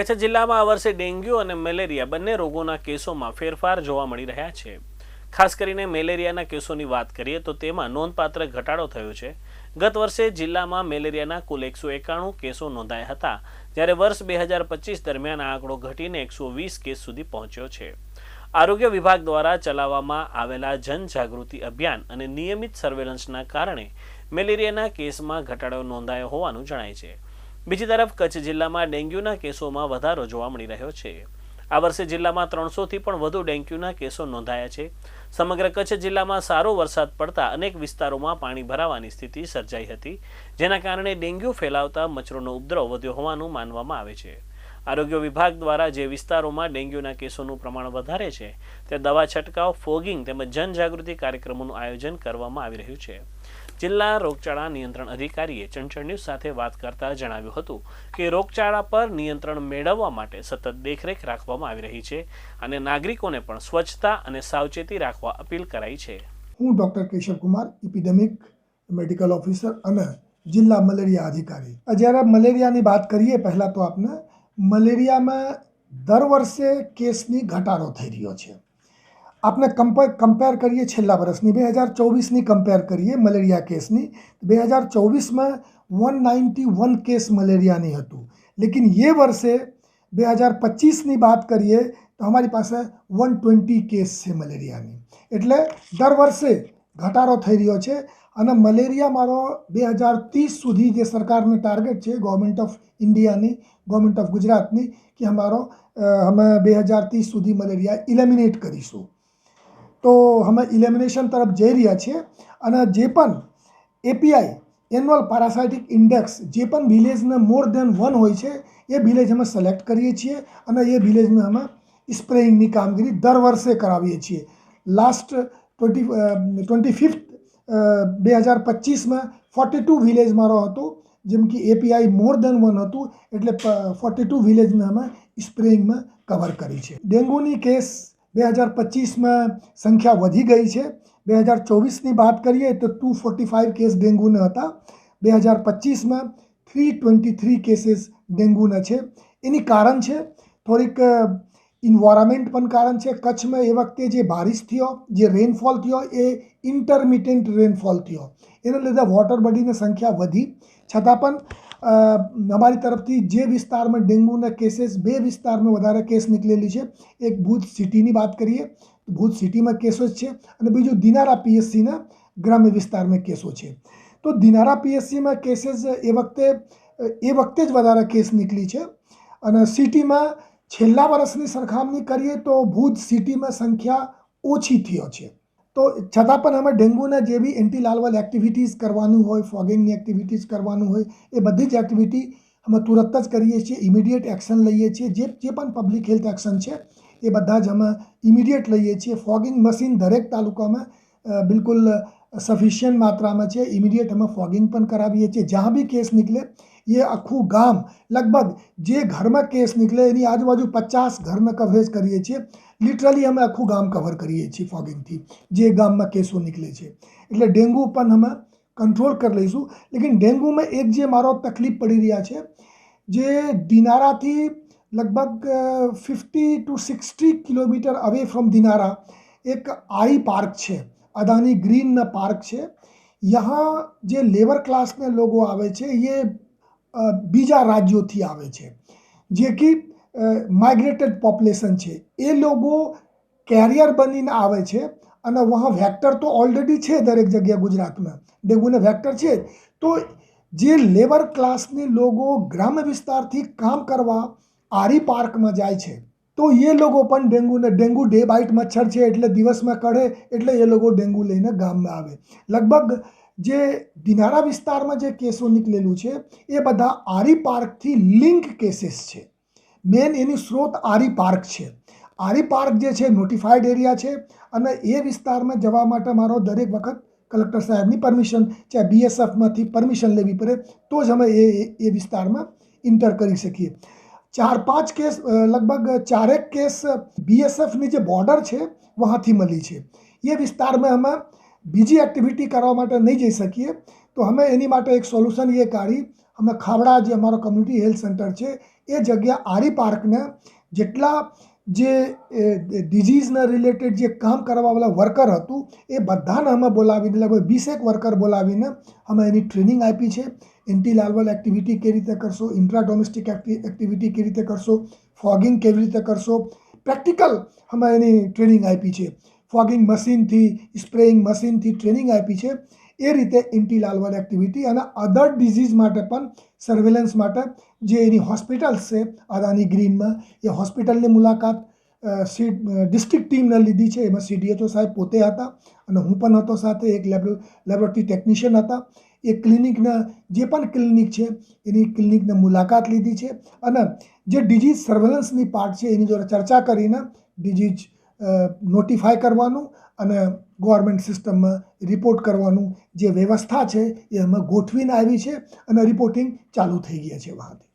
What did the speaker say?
કચ્છ જિલ્લામાં આ વર્ષે ડેન્ગ્યુ અને મેલેરિયા બંને રોગોના કેસોમાં ફેરફાર જોવા મળી રહ્યા છે. ખાસ કરીને મેલેરિયાના કેસોની વાત કરીએ તો તેમાં નોંધપાત્ર ઘટાડો થયો છે. ગત વર્ષે જિલ્લામાં મેલેરિયાના કુલ એકસો એકાણું કેસો નોંધાયા હતા, જ્યારે વર્ષ બે હજાર પચીસ દરમિયાન આ આંકડો ઘટીને એકસો વીસ કેસ સુધી પહોંચ્યો છે. આરોગ્ય વિભાગ દ્વારા ચલાવવામાં આવેલા જનજાગૃતિ અભિયાન અને નિયમિત સર્વેલન્સના કારણે મેલેરિયાના કેસમાં ઘટાડો નોંધાયો હોવાનું જણાય છે. બીજી તરફ કચ્છ જિલ્લામાં ડેન્ગ્યુના કેસોમાં વધારો જોવા મળી રહ્યો છે. આ વર્ષે જિલ્લામાં ત્રણસોથી પણ વધુ ડેન્ગ્યુના કેસો નોંધાયા છે. સમગ્ર કચ્છ જિલ્લામાં સારો વરસાદ પડતા અનેક વિસ્તારોમાં પાણી ભરાવાની સ્થિતિ સર્જાઈ હતી, જેના કારણે ડેન્ગ્યુ ફેલાવતા મચ્છરોનો ઉપદ્રવ વધ્યો હોવાનું માનવામાં આવે છે. આરોગ્ય વિભાગ દ્વારા જે વિસ્તારોમાં ડેન્ગ્યુના કેસોનું પ્રમાણ વધારે છે તે દવા છંટકાવ, ફોગિંગ તેમજ જનજાગૃતિ કાર્યક્રમોનું આયોજન કરવામાં આવી રહ્યું છે. જિલ્લા રોગચાળા નિયંત્રણ અધિકારીએ ચંચળ ન્યૂઝ સાથે વાત કરતા જણાવ્યું હતું કે રોગચાળા પર નિયંત્રણ મેળવવા માટે સતત દેખરેખ રાખવામાં આવી રહી છે અને નાગરિકોને પણ સ્વચ્છતા અને સાવચેતી રાખવા અપીલ કરાઈ છે. હું doctor Keshav Kumar epidemic medical officer અને જિલ્લા મલેરિયા અધિકારી. જ્યારે મલેરિયાની વાત કરીએ, પહેલાં તો આપને મલેરિયામાં દર વર્ષે કેસની ઘટાડો થઈ રહ્યો છે. આપણે કમ્પેર કમ્પેર કરીએ છેલ્લા વર્ષની. બે હજાર ચોવીસની કમ્પેર કરીએ મલેરિયા કેસની. બે હજાર ચોવીસમાં વન નાઇન્ટી વન કેસ મલેરિયાની હતું. લેકિન એ વર્ષે બે હજાર પચીસની વાત કરીએ તો અમારી પાસે વન ટ્વેન્ટી કેસ છે મલેરિયાની. એટલે દર વર્ષે ઘટાડો થઈ રહ્યો છે અને મલેરિયા મારો બે હજાર ત્રીસ સુધી જે સરકારનું ટાર્ગેટ છે ગવર્મેન્ટ ઓફ ઇન્ડિયાની ગવર્મેન્ટ ઓફ ગુજરાતની કે અમારો અમે બે હજાર ત્રીસ સુધી મલેરિયા ઇલેમિનેટ કરીશું. તો અમે ઇલેમિનેશન તરફ જઈ રહ્યા છીએ અને જે પણ એપીઆઈ એન્યુઅલ પારાસાઇટિક ઇન્ડેક્સ જે પણ વિલેજને મોર દેન વન હોય છે, એ વિલેજ અમે સિલેક્ટ કરીએ છીએ અને એ વિલેજને અમે સ્પ્રેઇંગની કામગીરી દર વર્ષે કરાવીએ છીએ. લાસ્ટ ટ્વેન્ટી ટ્વેન્ટી ફિફ્થ બે હજાર પચીસમાં ફોર્ટી ટુ વિલેજ મારો હતો, જેમ કે એપીઆઈ મોર દેન વન હતું, એટલે ફોર્ટી ટુ વિલેજને અમે સ્પ્રેઇંગમાં કવર કરી છે. ડેન્ગ્યુની કેસ બે હજાર પચીસમાં સંખ્યા વધી ગઈ છે. બે હજાર ચોવીસની વાત કરીએ તો ટુ ફોર્ટી ફાઇવ કેસ ડેન્ગ્યુના હતા. બે હજાર પચીસમાં થ્રી ટ્વેન્ટી થ્રી કેસીસ ડેન્ગ્યુના છે. એની કારણ છે, થોડીક ઇન્વાયરમેન્ટ પણ કારણ છે. કચ્છમાં એ વખતે જે બારિશ થયો, જે રેનફોલ થયો, એ ઇન્ટરમિટેન્ટ રેનફોલ થયો. એના લીધે વોટર બોડીની સંખ્યા વધી. છતાં પણ અમારી તરફથી જે વિસ્તારમાં ડેન્ગ્યુના કેસીસ, બે વિસ્તારમાં વધારે કેસ નીકળેલી છે. એક ભુજ સિટીની વાત કરીએ, તો ભુજ સિટીમાં કેસો છે અને બીજું દિનારા પીએસસીના ગ્રામ્ય વિસ્તારમાં કેસો છે. તો દિનારા પીએસસીમાં કેસીસ એ વખતે એ વખતે જ વધારે કેસ નીકળી છે. અને સિટીમાં છેલ્લા વર્ષની સરખામણી કરીએ તો ભુજ સિટીમાં સંખ્યા ઓછી થયો છે. તો છતાં પણ અમે ડેન્ગ્યુના જે બી એન્ટી લાર્વલ એક્ટિવિટીઝ કરવાનું હોય ફોગિંગની એક્ટિવિટીઝ કરવાનું હોય, એ બધી જ એક્ટિવિટી અમે તુરંત જ કરીએ છીએ ઇમિડિયેટ એક્શન લઈએ છીએ. જે જે પણ પબ્લિક હેલ્થ એક્શન છે, એ બધા જ અમે ઇમિડિયેટ લઈએ છીએ. ફોગિંગ મશીન દરેક તાલુકામાં બિલકુલ સફિશિયન્ટ માત્રામાં છે. ઇમિડિયેટ અમે ફોગિંગ પણ કરાવીએ છીએ. જ્યાં બી કેસ નીકળે એ આખું ગામ લગભગ જે ઘરમાં કેસ નીકળે એની આજુબાજુ પચાસ ઘરને કવરેજ કરીએ છીએ લિટરલી અમે આખું ગામ કવર કરીએ છીએ ફોગિંગથી જે ગામમાં કેસો નીકળે છે એટલે ડેન્ગુ પણ અમે કંટ્રોલ કરી લઈશું લેકિન ડેન્ગુમાં એક જે મારો તકલીફ પડી રહ્યા છે જે દિનારાથી લગભગ fifty to sixty kilometre away from Dinara એક આઈ પાર્ક છે અદાની ગ્રીન પાર્ક છે यहाँ જે લેબર ક્લાસના લોકો આવે છે એ અ, બીજા રાજ્યોથી આવે છે. જે કે માઇગ્રેટેડ પોપ્યુલેશન છે. એ લોકો કેરિયર બનીને આવે છે અને વહાં વેક્ટર તો ઓલરેડી છે દરેક જગ્યાએ ગુજરાતમાં. ડેન્ગ્યુને વેક્ટર છે તો જે લેબર ક્લાસની લોકો ગ્રામ્ય વિસ્તારથી કામ કરવા આરી પાર્કમાં જાય છે, તો એ લોકો પણ ડેન્ગ્યુને ડેન્ગ્યુ ડે બાઇટ મચ્છર છે એટલે દિવસમાં કઢે એટલે એ લોકો ડેન્ગ્યુ લઈને ગામમાં આવે. લગભગ જે દિનારા વિસ્તારમાં જે કેસો નીકળેલું છે, એ બધા આરી પાર્કથી લિંક કેસીસ છે. મેન એની સ્ત્રોત આરી પાર્ક છે. આરી પાર્ક જે છે નોટિફાઈડ એરિયા છે અને એ વિસ્તારમાં જવા માટે મારો દરેક વખત કલેક્ટર સાહેબની પરમિશન, ચાહે બીએસએફમાંથી પરમિશન લેવી પડે, તો જ અમે એ, એ- વિસ્તારમાં ઇન્ટર કરી શકીએ. ચાર પાંચ કેસ લગભગ ચારેક કેસ બીએસએફની જે બોર્ડર છે, વહાંથી મળી છે. એ વિસ્તારમાં અમે બીજી એક્ટિવિટી કરવા માટે નહીં જઈ શકીએ, તો અમે એની માટે એક સોલ્યુશન એ કાઢી, અમે ખાવડા જે અમારો કમ્યુનિટી હેલ્થ સેન્ટર છે, એ જગ્યા આરી પાર્કને જેટલા જે ડિઝીઝના રિલેટેડ જે કામ કરવાવાળા વર્કર હતું, એ બધાને અમે બોલાવીને, લગભગ વીસેક વર્કર બોલાવીને અમે એની ટ્રેનિંગ આપી છે. એન્ટી લાર્વલ એક્ટિવિટી કેવી રીતે કરશો ઇન્ટ્રા ડોમેસ્ટિક એક્ટિવિટી કેવી રીતે કરશો ફોગિંગ કેવી રીતે કરશો પ્રેક્ટિકલ અમે એની ટ્રેનિંગ આપી છે. ફોગિંગ મશીનથી, સ્પ્રેઇંગ મશીનથી ટ્રેનિંગ આપી છે. એ રીતે ઇન્ટી લાર્વલ એક્ટિવિટી અને અધર ડિઝીઝ માટે પણ, સર્વેલન્સ માટે જે એની હોસ્પિટલ્સ છે, અદાની ગ્રીનમાં, એ હોસ્પિટલની મુલાકાત સી, ડિસ્ટ્રિક્ટ ટીમને લીધી છે. એમાં સીડીએચઓ સાહેબ પોતે હતા અને હું પણ હતો સાથે, એક લેબો, લેબોરેટરી ટેકનિશિયન હતા. એ ક્લિનિકના, જે પણ ક્લિનિક છે, એની ક્લિનિકને મુલાકાત લીધી છે. અને જે ડિઝીઝ સર્વેલન્સની પાર્ટ છે, એની જોડે ચર્ચા કરીને ડિઝીઝ નોટિફાય કરવાનું અને ગવર્મેન્ટ સિસ્ટમમાં રિપોર્ટ કરવાનું જે વ્યવસ્થા છે એ અમે ગોઠવીને આવી છે અને રિપોર્ટિંગ ચાલુ થઈ ગયા છે વહાથી